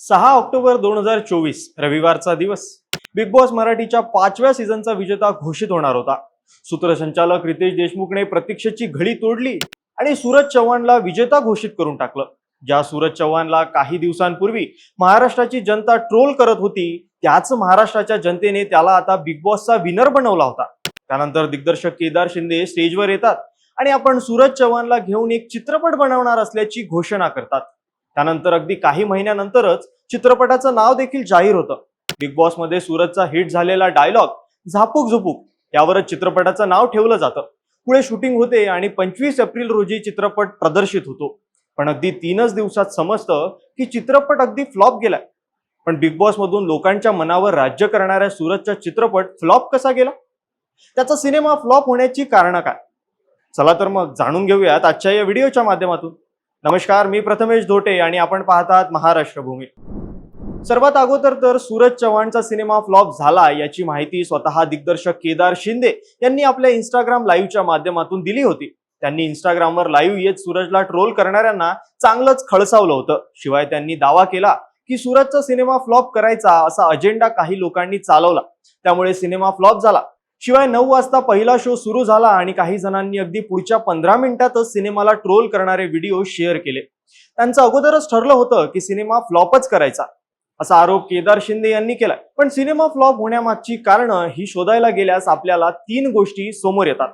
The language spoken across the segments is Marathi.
सहा ऑक्टोबर दोन हजार चोवीस रविवारचा दिवस. बिग बॉस मराठीच्या पाचव्या सीझनचा विजेता घोषित होणार होता. सूत्रसंचालक रितेश देशमुखने प्रतीक्षेची घडी तोडली आणि सूरज चव्हाणला विजेता घोषित करून टाकलं. ज्या सूरज चव्हाणला काही दिवसांपूर्वी महाराष्ट्राची जनता ट्रोल करत होती त्याच महाराष्ट्राच्या जनतेने त्याला आता बिग बॉसचा विनर बनवला होता. त्यानंतर दिग्दर्शक केदार शिंदे स्टेजवर येतात आणि आपण सूरज चव्हाणला घेऊन एक चित्रपट बनवणार असल्याची घोषणा करतात. त्यानंतर अगदी काही महिन्यानंतरच चित्रपटाचं नाव देखील जाहीर होतं. बिग बॉसमध्ये सूरजचा हिट झालेला डायलॉग झापूक झुपूक यावरच चित्रपटाचं नाव ठेवलं जातं. पुढे शूटिंग होते आणि पंचवीस एप्रिल रोजी चित्रपट प्रदर्शित होतो. पण अगदी तीनच दिवसात समजतं की चित्रपट अगदी फ्लॉप गेलाय. पण बिग बॉस मधून लोकांच्या मनावर राज्य करणाऱ्या सूरजचा चित्रपट फ्लॉप कसा गेला? त्याचा सिनेमा फ्लॉप होण्याची कारणं काय? चला तर मग जाणून घेऊयात आजच्या या व्हिडिओच्या माध्यमातून. नमस्कार मी प्रथमेश धोटे आणि आपण पाहतात महाराष्ट्र भूमी सर्वात अगोदर तर सूरज चव्हाणचा सिनेमा फ्लॉप झाला याची माहिती स्वतः दिग्दर्शक केदार शिंदे यांनी आपल्या इंस्टाग्राम लाईव्हच्या माध्यमातून दिली होती. त्यांनी इंस्टाग्रामवर लाईव्ह येत सूरजला ट्रोल करणाऱ्यांना चांगलंच खळसावलं होतं. शिवाय त्यांनी दावा केला की सूरजचा सिनेमा फ्लॉप करायचा असा अजेंडा काही लोकांनी चालवला. त्यामुळे सिनेमा फ्लॉप झाला. शिवाय नऊ वाजता पहिला शो सुरू झाला आणि काही जणांनी अगदी पुढच्या पंधरा मिनिटातच सिनेमाला ट्रोल करणारे व्हिडिओ शेअर केले. त्यांचं अगोदरच ठरलं होतं की सिनेमा फ्लॉपच करायचा असा आरोप केदार शिंदे यांनी केलाय. पण सिनेमा फ्लॉप होण्यामागची कारणं ही शोधायला गेल्यास आपल्याला तीन गोष्टी समोर येतात.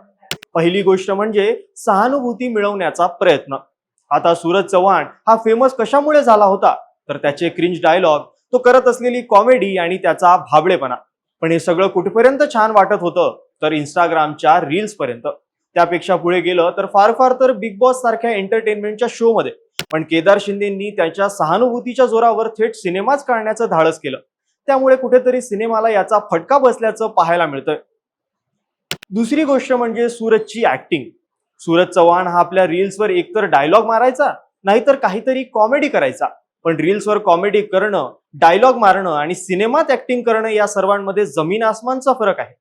पहिली गोष्ट म्हणजे सहानुभूती मिळवण्याचा प्रयत्न. आता सूरज चव्हाण हा फेमस कशामुळे झाला होता? तर त्याचे क्रिंज डायलॉग तो करत असलेली कॉमेडी आणि त्याचा भाबडेपणा पण हे सगळं कुठपर्यंत छान वाटत होतं तर इंस्टाग्रामच्या रील्स पर्यंत. त्यापेक्षा पुढे गेलं तर फार फार तर बिग बॉस सारख्या एंटरटेनमेंटच्या शो मध्ये. पण केदार शिंदेंनी त्याच्या सहानुभूतीच्या जोरावर थेट सिनेमाच काढण्याचं धाडस केलं. त्यामुळे कुठेतरी सिनेमाला याचा फटका बसल्याचं पाहायला मिळतंय. दुसरी गोष्ट म्हणजे सूरजची ऍक्टिंग सूरज चव्हाण हा आपल्या रील्सवर एकतर डायलॉग मारायचा नाहीतर काहीतरी कॉमेडी करायचा. पण रील्सवर कॉमेडी करणं डायलॉग मारणं आणि सिनेमात ऍक्टिंग करणं या सर्वांमध्ये जमीन आसमानचा फरक आहे.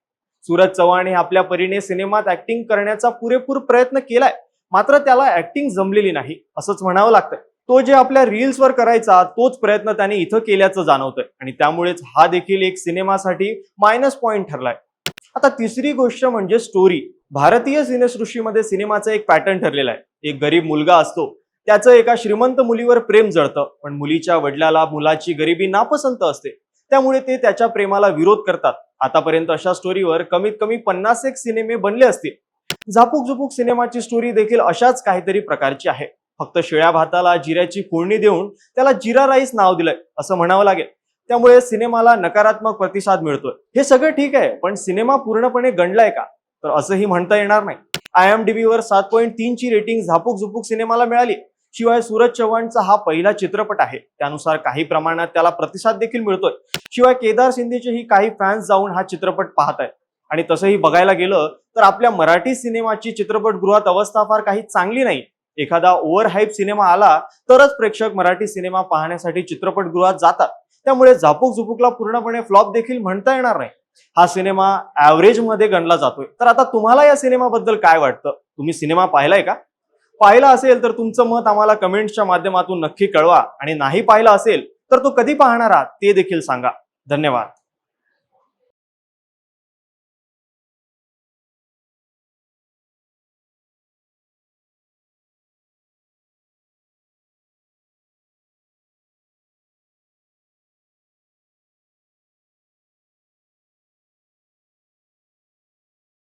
सूरज चव्हाण हे आपल्या परीने सिनेमात ऍक्टिंग करण्याचा पुरेपूर प्रयत्न केलाय मात्र त्याला ऍक्टिंग जमलेली नाही असंच म्हणावं लागतंय. तो जे आपल्या रील्सवर करायचा तोच प्रयत्न त्याने इथं केल्याचं जाणवतंय. आणि त्यामुळेच हा देखील एक सिनेमासाठी मायनस पॉईंट ठरलाय. आता तिसरी गोष्ट म्हणजे स्टोरी भारतीय सिनेसृष्टीमध्ये सिनेमाचा एक पॅटर्न ठरलेला आहे. एक गरीब मुलगा असतो त्याचं एका श्रीमंत मुलीवर प्रेम जळतं. पण मुलीच्या वडिलाला मुलाची गरिबी नापसंत असते. त्यामुळे ते त्याच्या प्रेमाला विरोध करतात. आतापर्यंत अशा स्टोरीवर कमीत कमी पन्नास एक सिनेमे बनले असतील. झापूक झुपूक सिनेमाची स्टोरी देखील अशाच काहीतरी प्रकारची आहे. फक्त शिळ्या भाताला जिऱ्याची फोडणी देऊन त्याला जिरा राईस नाव दिलंय असं म्हणावं लागेल. त्यामुळे सिनेमाला नकारात्मक प्रतिसाद मिळतोय. हे सगळं ठीक आहे पण सिनेमा पूर्णपणे गणलाय का? तर असंही म्हणता येणार नाही. आय एम डी वर सात पॉईंट तीनची रेटिंग झापूक झुपूक सिनेमाला मिळाली. शिवाय सूरज चव्हाणचा हा पहिला चित्रपट आहे. त्यानुसार काही प्रमाणात त्याला प्रतिसाद देखील मिळतोय. शिवाय केदार शिंदेचेही काही फॅन्स जाऊन हा चित्रपट पाहत आहेत आणि तसंही बघायला गेलं तर आपल्या मराठी सिनेमाची चित्रपटगृहात अवस्था फार काही चांगली नाही. एखादा ओव्हर हाईप सिनेमा आला तरच प्रेक्षक मराठी सिनेमा पाहण्यासाठी चित्रपटगृहात जातात. त्यामुळे झापूक झुपूकला पूर्णपणे फ्लॉप देखील म्हणता येणार नाही. हा सिनेमा ऍव्हरेजमध्ये गणला जातोय. तर आता तुम्हाला या सिनेमाबद्दल काय वाटतं? तुम्ही सिनेमा पाहिलाय का? पाहिला असेल तर तुमचं मत आम्हाला कमेंट्सच्या माध्यमातून नक्की कळवा. आणि नाही पाहिला असेल तर तो कधी पाहणार आहात ते देखील सांगा. धन्यवाद.